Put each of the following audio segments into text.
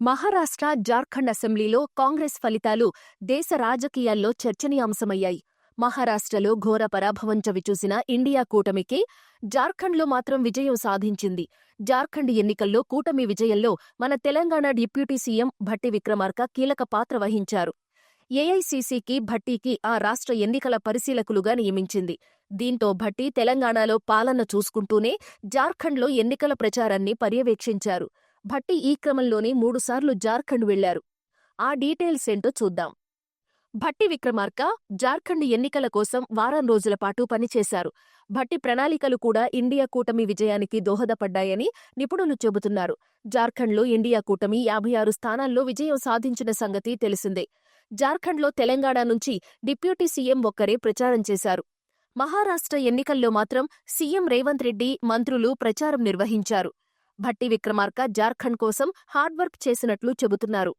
మహారాష్ట్ర జార్ఖండ్ అసెంబ్లీలో కాంగ్రెస్ ఫలితాలు దేశ రాజకీయాల్లో చర్చనీయాంశమయ్యాయి. మహారాష్ట్రలో ఘోర పరాభవం చవిచూసిన ఇండియా కూటమికి జార్ఖండ్లో మాత్రం విజయం సాధించింది. జార్ఖండ్ ఎన్నికల్లో కూటమి విజయంలో మన తెలంగాణ డిప్యూటీ సీఎం భట్టి విక్రమార్క కీలక పాత్ర వహించారు. ఏఐసీసీకి భట్టీకి ఆ రాష్ట్ర ఎన్నికల పరిశీలకులుగా నియమించింది. దీంతో భట్టి తెలంగాణలో పాలన చూసుకుంటూనే జార్ఖండ్లో ఎన్నికల ప్రచారాన్ని పర్యవేక్షించారు. భట్టి ఈ క్రమంలోనే మూడుసార్లు జార్ఖండ్ వెళ్ళారు ఆ డీటెయిల్స్ ఏంటో చూద్దాం. భట్టి విక్రమార్క జార్ఖండ్ ఎన్నికల కోసం వారం రోజుల పాటు పనిచేశారు. భట్టి ప్రణాళికలు కూడా ఇండియా కూటమి విజయానికి దోహదపడ్డాయని నిపుణులు చెబుతున్నారు. జార్ఖండ్లో ఇండియా కూటమి యాభై ఆరు స్థానాల్లో విజయం సాధించిన సంగతి తెలిసిందే. జార్ఖండ్లో తెలంగాణ నుంచి డిప్యూటీ సీఎం ఒక్కరే ప్రచారం చేశారు. మహారాష్ట్ర ఎన్నికల్లో మాత్రం సీఎం రేవంత్ రెడ్డి మంత్రులు ప్రచారం నిర్వహించారు. భట్టి విక్రమార్క జార్ఖండ్ కోసం హార్డ్వర్క్ చేసినట్లు చెబుతున్నారు.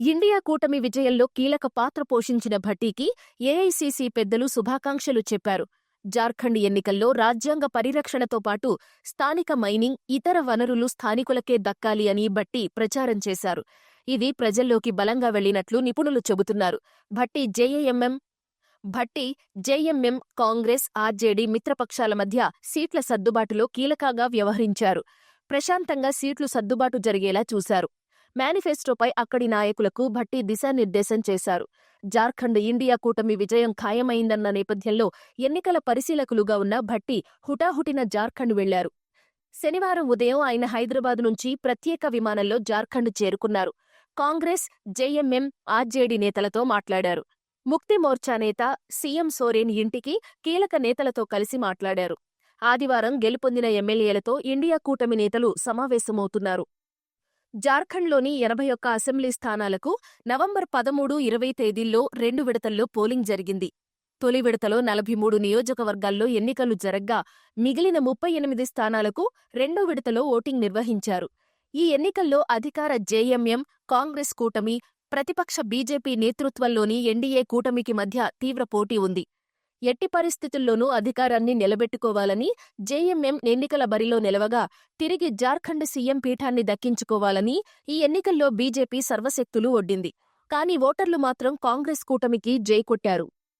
ఇండియా కూటమి విజయంలో కీలక పాత్ర పోషించిన భట్టీకి ఏఐసీసీ పెద్దలు శుభాకాంక్షలు చెప్పారు. జార్ఖండ్ ఎన్నికల్లో రాజ్యాంగ పరిరక్షణతో పాటు స్థానిక మైనింగ్ ఇతర వనరులు స్థానికులకే దక్కాలి అని భట్టి ప్రచారం చేశారు. ఇది ప్రజల్లోకి బలంగా వెళ్ళినట్లు నిపుణులు చెబుతున్నారు. భట్టి జేఏఎంఎం భట్టి జేఎంఎం కాంగ్రెస్ ఆర్జేడీ మిత్రపక్షాల మధ్య సీట్ల సర్దుబాటులో కీలకగా వ్యవహరించారు. ప్రశాంతంగా సీట్లు సర్దుబాటు జరిగేలా చూశారు. మేనిఫెస్టోపై అక్కడి నాయకులకు భట్టి దిశానిర్దేశం చేశారు. జార్ఖండ్ ఇండియా కూటమి విజయం ఖాయమైందన్న నేపథ్యంలో ఎన్నికల పరిశీలకులుగా ఉన్న భట్టి హుటాహుటిన జార్ఖండ్ వెళ్ళారు. శనివారం ఉదయం ఆయన హైదరాబాద్ నుంచి ప్రత్యేక విమానంలో జార్ఖండ్ చేరుకున్నారు. కాంగ్రెస్ జేఎంఎం ఆర్జేడీ నేతలతో మాట్లాడారు. ముక్తి మోర్చా నేత సీఎం సోరేన్ ఇంటికి కీలక నేతలతో కలిసి మాట్లాడారు. ఆదివారం గెలుపొందిన ఎమ్మెల్యేలతో ఇండియా కూటమి నేతలు సమావేశమవుతున్నారు. జార్ఖండ్లోని ఎనభై ఒక్క అసెంబ్లీ స్థానాలకు నవంబర్ పదమూడు ఇరవై తేదీల్లో రెండు విడతల్లో పోలింగ్ జరిగింది. తొలి విడతలో నలభై మూడు నియోజకవర్గాల్లో ఎన్నికలు జరగ్గా మిగిలిన ముప్పై ఎనిమిది స్థానాలకు రెండో విడతలో ఓటింగ్ నిర్వహించారు. ఈ ఎన్నికల్లో అధికార జేఎంఎం కాంగ్రెస్ కూటమి ప్రతిపక్ష బీజేపీ నేతృత్వంలోని ఎన్డీఏ కూటమికి మధ్య తీవ్ర పోటీ ఉంది. ఎట్టి పరిస్థితుల్లోనూ అధికారాన్ని నిలబెట్టుకోవాలని జేఎంఎం ఎన్నికల బరిలో నిలవగా తిరిగి జార్ఖండ్ సీఎం పీఠాన్ని దక్కించుకోవాలని ఈ ఎన్నికల్లో బీజేపీ సర్వశక్తులు ఒడ్డింది. కానీ ఓటర్లు మాత్రం కాంగ్రెస్ కూటమికి జై కొట్టారు.